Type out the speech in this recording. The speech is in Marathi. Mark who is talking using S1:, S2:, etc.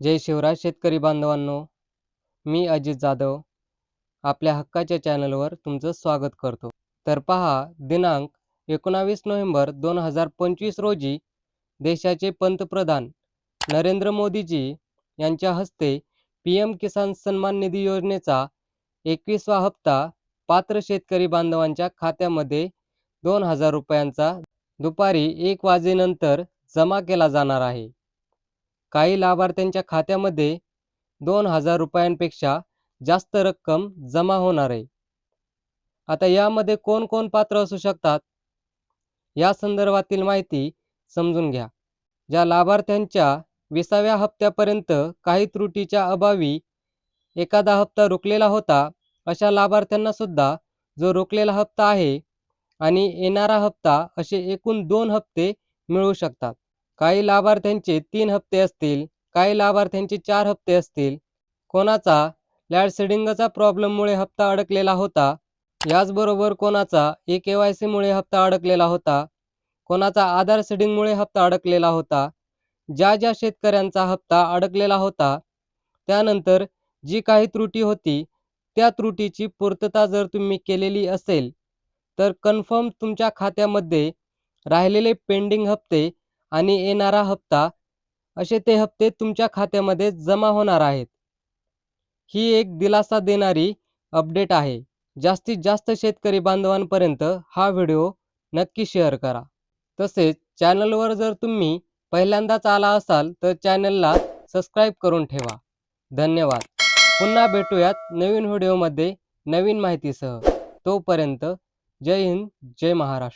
S1: जय शिवराज शेतकरी बांधवांनो मी अजित जाधव आपल्या हक्काच्या चॅनलवर तुमचं स्वागत करतो. तर पहा दिनांक एकोणावीस नोव्हेंबर दोन हजार पंचवीस रोजी देशाचे पंतप्रधान नरेंद्र मोदीजी यांच्या हस्ते पी एम किसान सन्मान निधी योजनेचा एकवीसवा हप्ता पात्र शेतकरी बांधवांच्या खात्यामध्ये दोन हजार रुपयांचा दुपारी एक वाजेनंतर जमा केला जाणार आहे. काही लाभार्थ्यांच्या खात्यामध्ये दोन हजार रुपयांपेक्षा जास्त रक्कम जमा होणार आहे. आता यामध्ये कोण कोण पात्र असू शकतात? या संदर्भातील माहिती समजून घ्या. ज्या लाभार्थ्यांच्या विसाव्या हप्त्यापर्यंत काही त्रुटीच्या अभावी एखादा हप्ता रोखलेला होता अशा लाभार्थ्यांना सुद्धा जो रोखलेला हप्ता आहे आणि येणारा हप्ता असे एकूण दोन हप्ते मिळू शकतात. काही लाभार्थ्यांचे तीन हप्ते असतील काही लाभार्थ्यांचे चार हप्ते असतील. कोणाचा लॅडसेडिंगचा प्रॉब्लेममुळे हप्ता अडकलेला होता याचबरोबर कोणाचा ए के वाय सीमुळे हप्ता अडकलेला होता कोणाचा आधार सेडिंगमुळे हप्ता अडकलेला होता ज्या ज्या शेतकऱ्यांचा हप्ता अडकलेला होता त्यानंतर जी काही त्रुटी होती त्या त्रुटीची पूर्तता जर तुम्ही केलेली असेल तर कन्फर्म तुमच्या खात्यामध्ये राहिलेले पेंडिंग हप्ते आणि येणारा हप्ता असे ते हप्ते तुमच्या खात्यामध्ये जमा होणार आहेत. ही एक दिलासा देणारी अपडेट आहे. जास्तीत जास्त शेतकरी बांधवांपर्यंत हा व्हिडिओ नक्की शेअर करा. तसेच चॅनलवर जर तुम्ही पहिल्यांदाच आला असाल तर चॅनलला सबस्क्राईब करून ठेवा. धन्यवाद. पुन्हा भेटूयात नवीन व्हिडिओमध्ये नवीन माहितीसह. तोपर्यंत जय हिंद जय महाराष्ट्र.